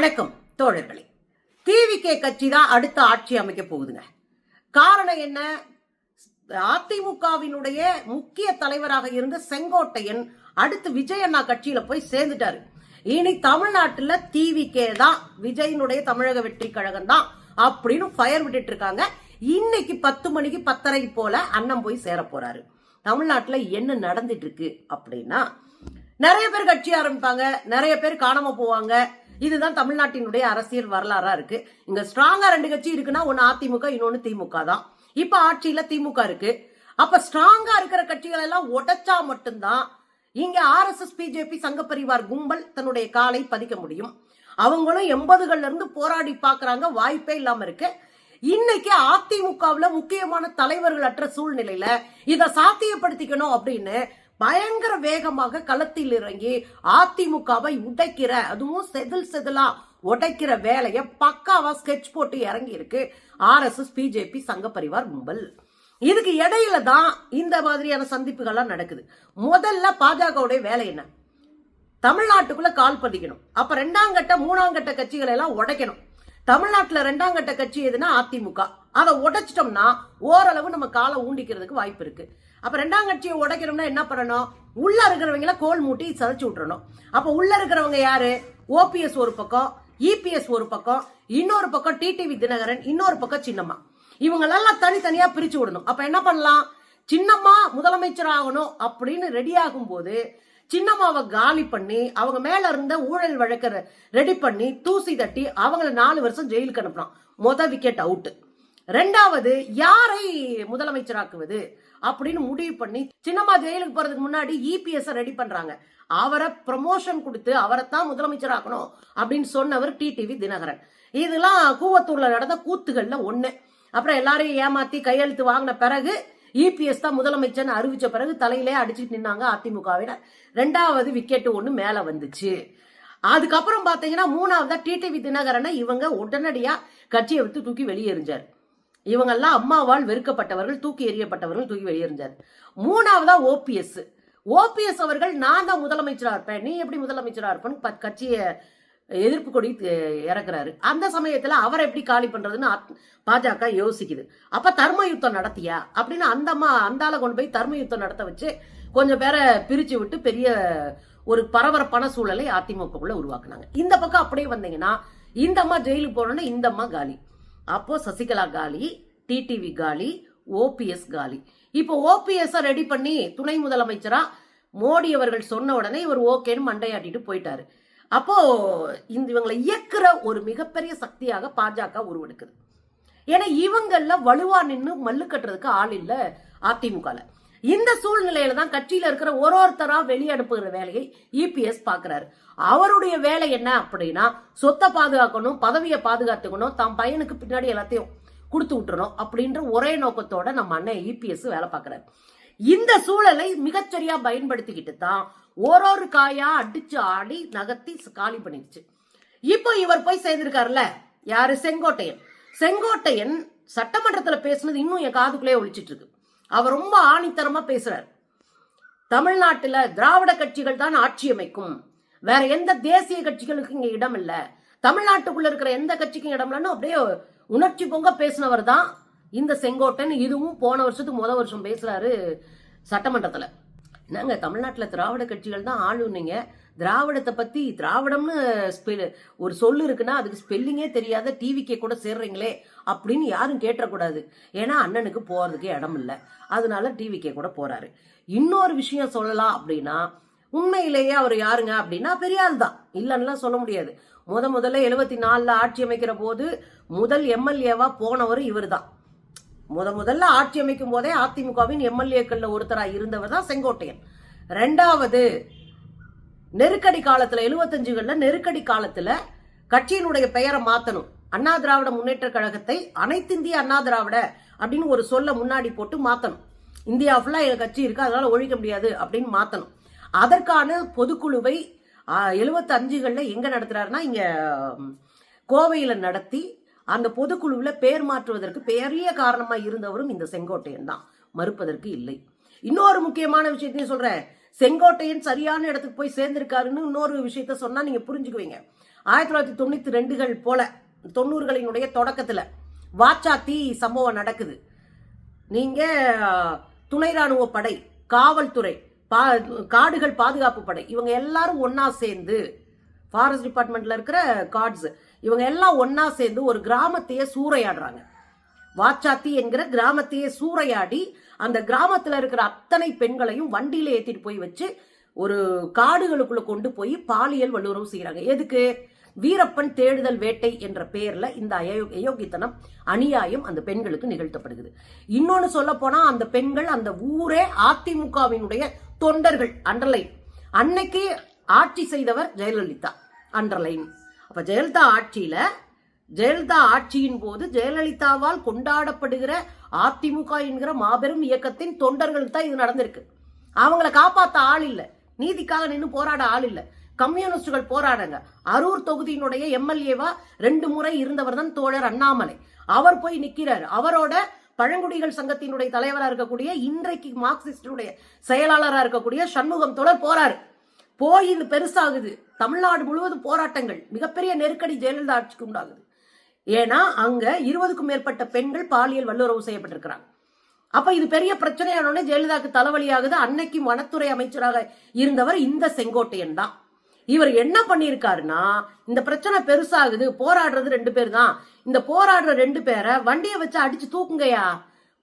வணக்கம் தோழர்களே. டிவிகே கட்சி தான் அடுத்த ஆட்சி அமைக்க போகுதுங்க. காரணம் என்ன? அதிமுகவினுடைய முக்கிய தலைவராக இருந்த செங்கோட்டையன் அடுத்து விஜய் அண்ணா கட்சியில போய் சேர்ந்துட்டாரு. இனி தமிழ்நாட்டுல டிவிகே தான் விஜயனுடைய தமிழக வெற்றி கழகம் தான் அப்படின்னு ஃபயர் விட்டுட்டு இருக்காங்க. இன்னைக்கு பத்து மணிக்கு பத்தரை போல அண்ணன் போய் சேர போறாரு. தமிழ்நாட்டுல என்ன நடந்துட்டு இருக்கு அப்படின்னா நிறைய பேர் கட்சி ஆரம்பிப்பாங்க நிறைய பேர் காணாம போவாங்க இதுதான் தமிழ்நாட்டினுடைய அரசியல் வரலாறா இருக்கு. இங்க ஸ்ட்ராங்கா ரெண்டு கட்சி இருக்குன்னா ஒன்னு அதிமுக இன்னொன்னு திமுக தான். இப்ப ஆட்சியில திமுக இருக்கு. அப்ப ஸ்ட்ராங்கா இருக்கிற கட்சிகள் எல்லாம் உடைச்சா மட்டும்தான் இங்க ஆர்எஸ்எஸ் பிஜேபி சங்க பரிவார் கும்பல் தன்னுடைய காலை பதிக்க முடியும். அவங்களும் எண்பதுகள்ல இருந்து போராடி பாக்குறாங்க வாய்ப்பே இல்லாம இருக்கு. இன்னைக்கு அதிமுகவுல முக்கியமான தலைவர்கள் அற்ற சூழ்நிலையில இதை சாத்தியப்படுத்திக்கணும் அப்படின்னு பயங்கர வேகமாக களத்தில் இறங்கி அதிமுகவை உடைக்கிற அதுவும் செதில் செதிலா உடைக்கிற வேலையை பக்காவா ஸ்கெட்ச் போட்டு இறங்கி இருக்கு ஆர்எஸ்எஸ் பிஜேபி சங்க பரிவார் கும்பல். இதுக்கு இடையில தான் இந்த மாதிரியான சந்திப்புகள்லாம் நடக்குது. முதல்ல பாஜகவுடைய வேலை என்ன? தமிழ்நாட்டுக்குள்ள கால் பதிக்கணும். அப்ப ரெண்டாம் கட்ட மூணாம் கட்ட கட்சிகளை எல்லாம் உடைக்கணும். தமிழ்நாட்டுல ரெண்டாம் கட்ட கட்சி எதுனா அதிமுக. அதை உடைச்சிட்டோம்னா ஓரளவு நம்ம காலை ஊண்டிக்கிறதுக்கு வாய்ப்பு இருக்கு. அப்ப ரெண்டாம் கட்சியை உடைக்கணும்னா என்ன பண்ணணும்? உள்ள இருக்கிறவங்கள கோல் மூட்டி சதைச்சு விட்டுறணும். அப்ப உள்ள இருக்கிறவங்க யாரு? ஓபிஎஸ் ஒரு பக்கம் இபிஎஸ் ஒரு பக்கம் இன்னொரு பக்கம் டிடிவி தினகரன் இன்னொரு பக்கம் சின்னம்மா. இவங்களெல்லாம் தனித்தனியா பிரிச்சு விடணும். அப்ப என்ன பண்ணலாம்? சின்னம்மா முதலமைச்சர் ஆகணும் அப்படின்னு ரெடி ஆகும்போது சின்னம்மாவை காலி பண்ணி அவங்க மேல இருந்த ஊழல் வழக்க ரெடி பண்ணி தூசி தட்டி அவங்கள நாலு வருஷம் ஜெயிலுக்கு அனுப்பலாம் மொத விக்கெட் அவுட்டு ரெண்டாவது யாரை முதலமைச்சராக்குவது அப்படின்னு முடிவு பண்ணி சின்னம்மா ஜெயிலுக்கு போறதுக்கு முன்னாடி இபிஎஸ் ரெடி பண்றாங்க. அவரை ப்ரமோஷன் கொடுத்து அவரைத்தான் முதலமைச்சராக்கணும் அப்படின்னு சொன்னவர் டிடிவி தினகரன். இதெல்லாம் கூவத்தூர்ல நடந்த கூத்துகள்ல ஒண்ணு. அப்புறம் எல்லாரையும் ஏமாத்தி கையெழுத்து வாங்கின பிறகு இபிஎஸ் தான் முதலமைச்சர்னு அறிவிச்ச பிறகு தலையிலே அடிச்சுட்டு நின்னாங்க அதிமுகவினர். ரெண்டாவது விக்கெட்டு ஒன்று மேலே வந்துச்சு. அதுக்கப்புறம் பார்த்தீங்கன்னா மூணாவதா டிடிவி தினகரனை இவங்க உடனடியா கட்சியை விட்டு தூக்கி வெளியேறிஞ்சார். இவங்கெல்லாம் அம்மாவால் வெறுக்கப்பட்டவர்கள் தூக்கி எறியப்பட்டவர்கள் தூக்கி வெளியேறிஞ்சார். மூணாவதா ஓபிஎஸ் ஓபிஎஸ் அவர்கள் நான் தான் முதலமைச்சராக இருப்பேன். நீ எப்படி முதலமைச்சராக இருப்பேன்னு கட்சியை எதிர்ப்பு கொடி இறக்குறாரு. அந்த சமயத்தில் அவரை எப்படி காலி பண்றதுன்னு அத்- பாஜக யோசிக்குது. அப்ப தர்ம யுத்தம் நடத்தியா? அப்படின்னு அந்தம்மா அந்தால கொண்டு போய் தர்ம யுத்தம் நடத்த வச்சு கொஞ்சம் பேரை பிரிச்சு விட்டு பெரிய ஒரு பரபரப்பான சூழலை அதிமுகக்குள்ள உருவாக்குனாங்க. இந்த பக்கம் அப்படியே வந்தீங்கன்னா இந்த அம்மா ஜெயிலுக்கு போனோன்னா இந்த அம்மா காலி. அப்போ சசிகலா காலி டிடிவி காலி ஓபிஎஸ் காலி. இப்போ ஓபிஎஸ்ஸை ரெடி பண்ணி துணை முதலமைச்சராக மோடி அவர்கள் சொன்ன உடனே இவர் ஓகேன்னு மண்டையாட்டிட்டு போயிட்டாரு. அப்போ இந்த இவங்களை இயக்குற ஒரு மிகப்பெரிய சக்தியாக பாஜக உருவெடுக்குது. ஏன்னா இவங்கள வலுவா நின்று மல்லு கட்டுறதுக்கு ஆள் இல்லை அதிமுகல. இந்த சூழ்நிலையில தான் கட்சியில இருக்கிற ஒரு ஒருத்தரா வெளியனுப்புகிற வேலையை இபிஎஸ் பாக்குறாரு அவருடைய வேலை என்ன அப்படின்னா சொத்தை பாதுகாக்கணும் பதவியை பாதுகாத்துக்கணும் தம் பையனுக்கு பின்னாடி எல்லாத்தையும் கொடுத்து விட்டுறணும் அப்படின்ற ஒரே நோக்கத்தோட நம்ம அண்ணன் இபிஎஸ் வேலை பார்க்கறாரு. இந்த சூழலை மிகச்சரியா பயன்படுத்திக்கிட்டு தான் ஒரு ஒரு காயா அடிச்சு ஆடி நகர்த்தி காலி பண்ணிடுச்சு. இப்போ இவர் போய் சேர்ந்திருக்காருல்ல? யாரு? செங்கோட்டையன். செங்கோட்டையன் சட்டமன்றத்துல பேசுனது இன்னும் என் காதுக்குள்ளே ஒழிச்சிட்டு இருக்கு. அவர் ரொம்ப ஆணித்தரமா பேசுறார். தமிழ்நாட்டில் திராவிட கட்சிகள் தான் ஆட்சி அமைக்கும். வேற எந்த தேசிய கட்சிகளுக்கும் இங்க இடம் இல்லை. தமிழ்நாட்டுக்குள்ள இருக்கிற எந்த கட்சிக்கும் இடம் இல்லைன்னு அப்படியே உணர்ச்சி பொங்க பேசினவர் தான் இந்த செங்கோட்டன் இதுவும் போன வருஷத்துக்கு முத வருஷம் பேசுறாரு சட்டமன்றத்தில். என்னங்க தமிழ்நாட்டில் திராவிட கட்சிகள் தான் ஆளுநீங்க திராவிடத்தை பத்தி திராவிடம்னு ஸ்பெல் ஒரு சொல்லு இருக்குன்னா அதுக்கு ஸ்பெல்லிங்கே தெரியாத டிவிக்கே கூட சேர்றீங்களே அப்படின்னு யாரும் கேட்டக்கூடாது ஏன்னா அண்ணனுக்கு போறதுக்கு இடம் இல்லை. அதனால டிவிக்கே கூட போறாரு. இன்னொரு விஷயம் சொல்லலாம் அப்படின்னா உண்மையிலேயே அவர் யாருங்க அப்படின்னா பெரியாள் தான். இல்லைன்னா சொல்ல முடியாது. முத முதல்ல எழுபத்தி நாலுல ஆட்சி அமைக்கிற போது முதல் எம்எல்ஏவா போனவர் இவர் தான். முத முதல்ல ஆட்சி அமைக்கும் போதே அதிமுகவின் எம்எல்ஏக்கள்ல ஒருத்தராக இருந்தவர் தான் செங்கோட்டையன். ரெண்டாவது நெருக்கடி காலத்தில் எழுபத்தஞ்சுகளில் நெருக்கடி காலத்தில் கட்சியினுடைய பெயரை மாற்றணும் அண்ணா திராவிட முன்னேற்ற கழகத்தை அனைத்திந்திய அண்ணா திராவிட அப்படின்னு ஒரு சொல்ல முன்னாடி போட்டு மாற்றணும் இந்தியா ஃபுல்லாக எங்கள் கட்சி இருக்குது அதனால் ஒழிக்க முடியாது அப்படின்னு மாற்றணும் அதற்கான பொதுக்குழுவை எழுபத்தஞ்சுகளில் எங்கே நடத்துகிறாருன்னா இங்கே கோவையில் நடத்தி அந்த பொதுக்குழுவில் பேர் மாற்றுவதற்கு பெரிய காரணமாக இருந்தவரும் இந்த செங்கோட்டையன் தான். மறுப்பதற்கு இல்லை. இன்னொரு முக்கியமான விஷயத்தையும் சொல்கிறேன் செங்கோட்டையன் சரியான இடத்துக்கு போய் சேர்ந்திருக்காருன்னு இன்னொரு விஷயத்த சொன்னா நீங்க புரிஞ்சுக்குவீங்க. ஆயிரத்தி தொள்ளாயிரத்தி தொண்ணூத்தி ரெண்டுகள் போல தொண்ணூறுகளினுடைய தொடக்கத்துல வாச்சாத்தி சம்பவம் நடக்குது. நீங்க துணை ராணுவ படை காவல்துறை பா காடுகள் பாதுகாப்பு படை இவங்க எல்லாரும் ஒன்னா சேர்ந்து ஃபாரஸ்ட் டிபார்ட்மெண்ட்ல இருக்கிற கார்ட்ஸ் இவங்க எல்லாம் ஒன்னா சேர்ந்து ஒரு கிராமத்தையே சூறையாடுறாங்க. வாச்சாத்தி என்கிற கிராமத்தையே சூறையாடி அந்த கிராமத்துல இருக்கிற அத்தனை பெண்களையும் வண்டியில ஏத்திட்டு போய் வச்சு ஒரு காடுகளுக்குள்ள கொண்டு போய் பாலியல் வல்லுறவு செய்யறாங்க எதுக்கு? வீரப்பன் தேடுதல் வேட்டை என்ற பெயர்ல இந்த அயோ அயோக்கித்தனம் அநியாயம் அந்த பெண்களுக்கு நிகழ்த்தப்படுகிறது. இன்னொன்னு சொல்ல போனா அந்த பெண்கள் அந்த ஊரே அதிமுகவினுடைய தொண்டர்கள் அண்டர்லைன் அன்னைக்கு ஆட்சி செய்தவர் ஜெயலலிதா அண்டர்லைன் அப்ப ஜெயலலிதா ஆட்சியில ஜெயலலிதா ஆட்சியின் போது ஜெயலலிதாவால் கொண்டாடப்படுகிற அதிமுக என்கிற மாபெரும் இயக்கத்தின் தொண்டர்களுக்கு தான் இது நடந்திருக்கு. அவங்கள காப்பாத்த ஆள் இல்ல. நீதிக்காக நின்று போராட ஆள் இல்ல. கம்யூனிஸ்டுகள் போராடுங்க. அரூர் தொகுதியினுடைய எம்எல்ஏவா ரெண்டு முறை இருந்தவர் தான் தோழர் அண்ணாமலை. அவர் போய் நிற்கிறார் அவரோட பழங்குடிகள் சங்கத்தினுடைய தலைவராக இருக்கக்கூடிய இன்றைக்கு மார்க்சிஸ்டுடைய செயலாளராக இருக்கக்கூடிய சண்முகம் தொடர் போறாரு. போய் இது பெருசாகுது. தமிழ்நாடு முழுவதும் போராட்டங்கள். மிகப்பெரிய நெருக்கடி ஜெயலலிதா ஆட்சிக்கு உண்டாகுது. ஏன்னா அங்க இருபதுக்கும் மேற்பட்ட பெண்கள் பாலியல் வல்லுறவு செய்யப்பட்டிருக்கிறாங்க. அப்ப இது பெரிய பிரச்சனையான ஜெயலலிதாக்கு தலைவலியாகுது. அன்னைக்கு வனத்துறை அமைச்சராக இருந்தவர் இந்த செங்கோட்டையன் தான். இவர் என்ன பண்ணியிருக்காருன்னா இந்த பிரச்சனை பெருசாகுது போராடுறது ரெண்டு பேர் தான் இந்த போராடுற ரெண்டு பேரை வண்டியை வச்சு அடிச்சு தூக்குங்கயா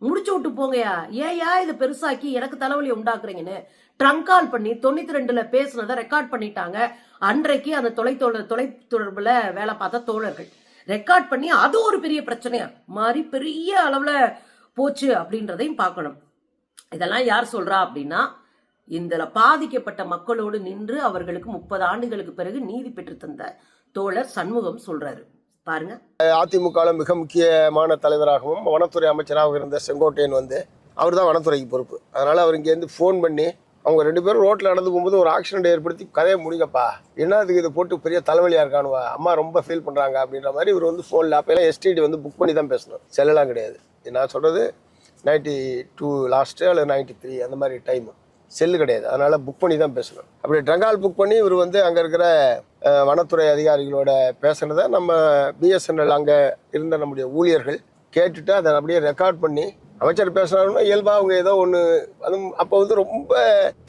முடிச்சு விட்டு போங்கயா ஏயா இதை பெருசாக்கி எனக்கு தலைவலி உண்டாக்குறீங்கன்னு ட்ரங்க் கால் பண்ணி தொண்ணூத்தி ரெண்டுல பேசுனதை ரெக்கார்ட் பண்ணிட்டாங்க. அன்றைக்கு அந்த தொலைத்தொடர் தொலைத்தொடர்புல வேலை பார்த்த தோழர்கள். ரெக்கார்ட் பண்ணி அது ஒரு பெரிய பிரச்சனையா? மாறி பெரிய அளவுல போச்சு அப்படின்றதையும் பார்க்கணும். இதெல்லாம் யார் சொல்றா அப்படின்னா இந்த பாதிக்கப்பட்ட மக்களோடு நின்று அவர்களுக்கு முப்பது ஆண்டுகளுக்கு பிறகு நீதி பெற்று தந்த தோழர் சண்முகம் சொல்றாரு. பாருங்க. அதிமுக மிக முக்கியமான தலைவராகவும் வனத்துறை அமைச்சராகவும் இருந்த செங்கோட்டையன் வந்து அவர் தான் வனத்துறைக்கு பொறுப்பு. அதனால் அவர் இங்கேருந்து ஃபோன் பண்ணி அவங்க ரெண்டு பேரும் ரோட்டில் நடந்து போகும்போது ஒரு ஆக்சிடென்ட் ஏற்படுத்தி கதையை முடிங்கப்பா. என்ன அதுக்கு இதை போட்டு பெரிய தலைவலியாக இருக்கானுவா? அம்மா ரொம்ப ஃபீல் பண்ணுறாங்க அப்படின்ற மாதிரி இவர் வந்து ஃபோனில் அப்போல்லாம் எஸ்டிடி வந்து புக் பண்ணி தான் பேசணும். செல்லலாம் கிடையாது. நான் சொல்கிறது நைன்டி டூ லாஸ்ட்டு அல்லது நைன்டி த்ரீ அந்த மாதிரி டைமு செல்லு கிடையாது. அதனால் புக் பண்ணி தான் பேசணும். அப்படி ட்ரங்கால் புக் பண்ணி இவர் வந்து அங்கே இருக்கிற வனத்துறை அதிகாரிகளோட பேசுனதை நம்ம பிஎஸ்என்எல் அங்கே இருந்த நம்முடைய ஊழியர்கள் கேட்டுட்டு அதை அப்படியே ரெக்கார்ட் பண்ணி அமைச்சர் பேசுனாருன்னா இயல்பாக அவங்க ஏதோ ஒன்று அதுவும் அப்போ வந்து ரொம்ப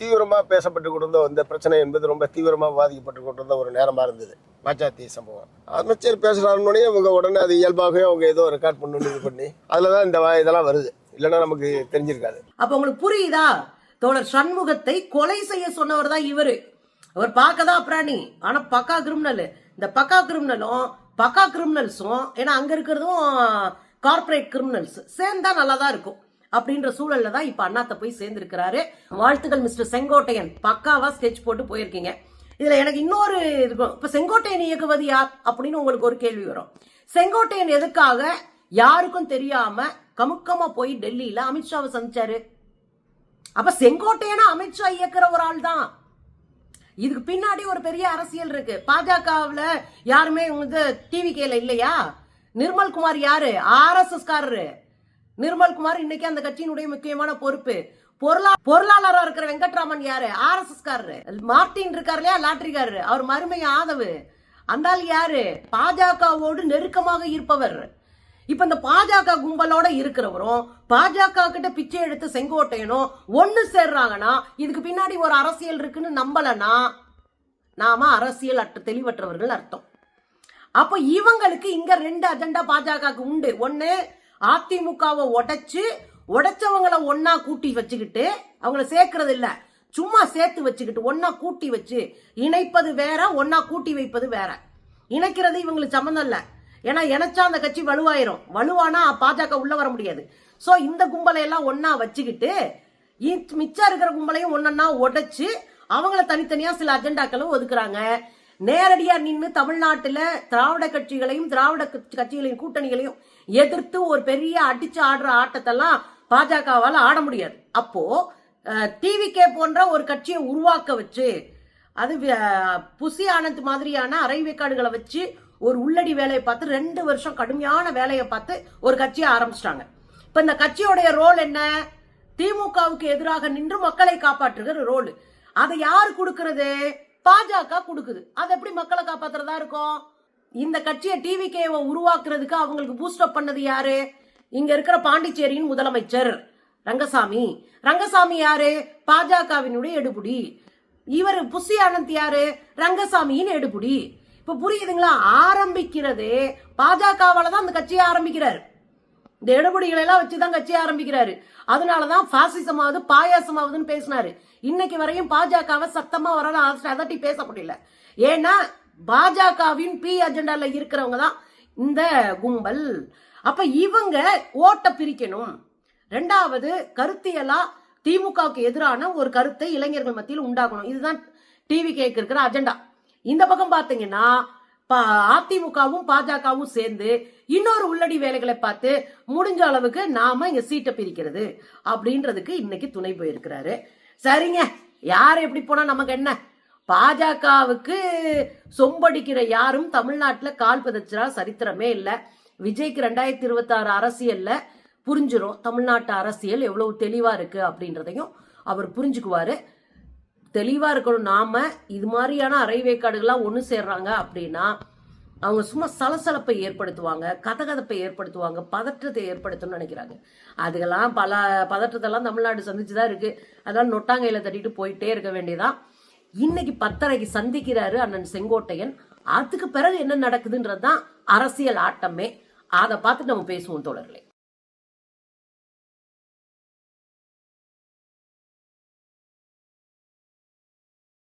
தீவிரமாக பேசப்பட்டு கொண்டிருந்த அந்த பிரச்சனை என்பது ரொம்ப தீவிரமாக பாதிக்கப்பட்டு கொண்டிருந்த ஒரு நேரமாக இருந்தது. பாச்சாத்தி சம்பவம். அமைச்சர் பேசுகிறாருன்னே இவங்க உடனே அது இயல்பாகவே அவங்க ஏதோ ரெக்கார்ட் பண்ணணும்னு இது பண்ணி அதில் தான் இந்த இதெல்லாம் வருது. இல்லைன்னா நமக்கு தெரிஞ்சிருக்காது. அப்போ உங்களுக்கு புரியுதா? தோழர் சண்முகத்தை கொலை செய்ய சொன்னவர் தான் இவர். அவர் பார்க்க தான் பிராணி? ஆனால் பக்கா கிரிமினல் இந்த பக்கா கிரிமினலும் பக்கா கிரிமினல்ஸும் ஏன்னா அங்கே இருக்கிறதும் கார்ப்பரேட் கிரிமினல்ஸ் சேர்ந்தா நல்லா தான் இருக்கும். அப்படின்ற சூழல்ல தான் இப்ப அண்ணாத்த போய் சேர்ந்திருக்கிறாரு. வாழ்த்துக்கள் மிஸ்டர் செங்கோட்டையன். பக்காவா ஸ்கெச் போட்டு போயிருக்கீங்க. இதுல எனக்கு இன்னொரு இருக்கும் இப்ப செங்கோட்டையன் இயக்குவது யார்? அப்படின்னு உங்களுக்கு ஒரு கேள்வி வரும். செங்கோட்டையன் எதுக்காக யாருக்கும் தெரியாம கமுக்கமா போய் டெல்லியில அமித்ஷாவை சந்திச்சாரு? அப்ப செங்கோட்டையனா அமித்ஷா இயக்குற ஒரு ஆள் தான். இதுக்கு பின்னாடி ஒரு பெரிய அரசியல் இருக்கு. பாஜகவுல யாருமே வந்து டிவி கேல இல்லையா? நிர்மல் குமார் யாரு? ஆர்எஸ்எஸ் காரரு நிர்மல் குமார் இன்னைக்கு அந்த கட்சியினுடைய முக்கியமான பொறுப்பு. பொருளா பொருளாளரா இருக்கிற வெங்கட்ராமன் யாரு? ஆர்எஸ்எஸ் காரரு மார்டின் இருக்காரு இல்லையா? லாட்ரிக்காரரு அவர் மருமை ஆதவு. அந்தால் யாரு? பாஜகவோடு நெருக்கமாக இருப்பவர். இப்ப இந்த பாஜக கும்பலோட இருக்கிறவரும் பாஜக கிட்ட பிச்சை எடுத்து செங்கோட்டையனும் ஒண்ணு சேர்றாங்கன்னா இதுக்கு பின்னாடி ஒரு அரசியல் இருக்குன்னு நம்பலனா நாம அரசியல் அற்ற தெளிவற்றவர்கள் அர்த்தம். அப்ப இவங்களுக்கு இங்க ரெண்டு அஜெண்டா பாஜகவுக்கு உண்டு. ஒண்ணு அதிமுகவை உடைச்சு உடைச்சவங்களை ஒன்னா கூட்டி வச்சுக்கிட்டு அவங்கள சேர்க்கறது இல்ல. சும்மா சேர்த்து வச்சுக்கிட்டு ஒன்னா கூட்டி வச்சு இணைப்பது வேற ஒன்னா கூட்டி வைப்பது வேற. இணைக்கிறது இவங்களுக்கு சம்மந்தம் இல்ல. ஏன்னா இணைச்சா அந்த கட்சி வலுவாயிரும். வலுவானா பாஜக உள்ள வர முடியாது. சோ இந்த கும்பலை எல்லாம் ஒன்னா வச்சுக்கிட்டு மிச்சம் இருக்கிற கும்பலையும் ஒன்னா உடைச்சு அவங்கள தனித்தனியா சில அஜெண்டாக்களும் ஒதுக்குறாங்க. நேரடியா நின்று தமிழ்நாட்டில் திராவிட கட்சிகளையும் திராவிட கட்சிகளின் கட்சிகளையும் கூட்டணிகளையும் எதிர்த்து ஒரு பெரிய அடிச்சு ஆடுற ஆட்டத்தெல்லாம் பாஜகவால் ஆட முடியாது. அப்போ டிவிகே போன்ற ஒரு கட்சியை உருவாக்க வச்சு அது புசி ஆனந்த் மாதிரியான அரைவேக்காடுகளை வச்சு ஒரு உள்ளடி வேலையை பார்த்து ரெண்டு வருஷம் கடுமையான வேலையை பார்த்து ஒரு கட்சியை ஆரம்பிச்சிட்டாங்க. இப்போ இந்த கட்சியோடைய ரோல் என்ன? திமுகவுக்கு எதிராக நின்று மக்களை காப்பாற்றுகிற ரோல். அதை யார் கொடுக்கறது? பாஜக கொடுக்குது. அது எப்படி மக்களை காப்பாத்துறதா இருக்கும்? இந்த கட்சியை டிவிகேவை உருவாக்குறதுக்கு அவங்களுக்கு பூஸ்டப் பண்ணது யாரு? இங்க இருக்கிற பாண்டிச்சேரியின் முதலமைச்சர் ரங்கசாமி. ரங்கசாமி யாரு? பாஜகவினுடைய எடுபுடி. இவர் புசி ஆனந்த் யாரு? ரங்கசாமியின் எடுபுடி. இப்ப புரியுதுங்களா? ஆரம்பிக்கிறதே பாஜகவால தான் அந்த கட்சியை ஆரம்பிக்கிறார். இந்த எடுபடிகளை எல்லாம் வச்சுதான் கட்சியை ஆரம்பிக்கிறாரு. அதனாலதான் பாசிசமாவது பாயாசமாவதுன்னு பேசினாரு. இன்னைக்கு வரையும் பாஜகவை சத்தமா வரலாம். அதட்டி பேச முடியல. ஏன்னா பாஜகவின் பி அஜெண்டால இருக்கிறவங்க தான் இந்த கும்பல். அப்ப இவங்க ஓட்ட பிரிக்கணும். ரெண்டாவது கருத்தியலா திமுகவுக்கு எதிரான ஒரு கருத்தை இளைஞர்கள் மத்தியில் உண்டாகணும். இதுதான் டிவி கேக்கு இருக்கிற அஜெண்டா இந்த பக்கம் பாத்தீங்கன்னா பா- அதிமுகவும் பாஜகவும் சேர்ந்து இன்னொரு உள்ளடி வேலைகளை பார்த்து முடிஞ்ச அளவுக்கு நாம இங்க சீட்டை பிரிக்கிறது அப்படின்றதுக்கு இன்னைக்கு துணை போயிருக்கிறாரு. சரிங்க. யார் எப்படி போனா நமக்கு என்ன? பாஜகவுக்கு சொம்படிக்கிற யாரும் தமிழ்நாட்டுல கால் பதிச்சா சரித்திரமே இல்ல. விஜய்க்கு ரெண்டாயிரத்தி இருபத்தி ஆறு அரசியல்ல தமிழ்நாட்டு அரசியல் எவ்வளவு தெளிவா இருக்கு அப்படின்றதையும் அவர் புரிஞ்சுக்குவாரு. தெளிவா இருக்கணும். நாம இது மாதிரியான அரைவேக்காடுகள்லாம் ஒன்று சேர்றாங்க அப்படின்னா அவங்க சும்மா சலசலப்பை ஏற்படுத்துவாங்க கதகதப்பை ஏற்படுத்துவாங்க பதற்றத்தை ஏற்படுத்தணும்னு நினைக்கிறாங்க. அதுக்கெல்லாம் பல பதற்றத்தெல்லாம் தமிழ்நாடு சந்திச்சு தான் இருக்கு. அதெல்லாம் நொட்டாங்கையில தட்டிட்டு போயிட்டே இருக்க வேண்டியதான் இன்னைக்கு பத்தரைக்கு சந்திக்கிறாரு அண்ணன் செங்கோட்டையன். அதுக்கு பிறகு என்ன நடக்குதுன்றது தான் அரசியல் ஆட்டமே. அதை பார்த்து நம்ம பேசுவோம் தோழர்களே.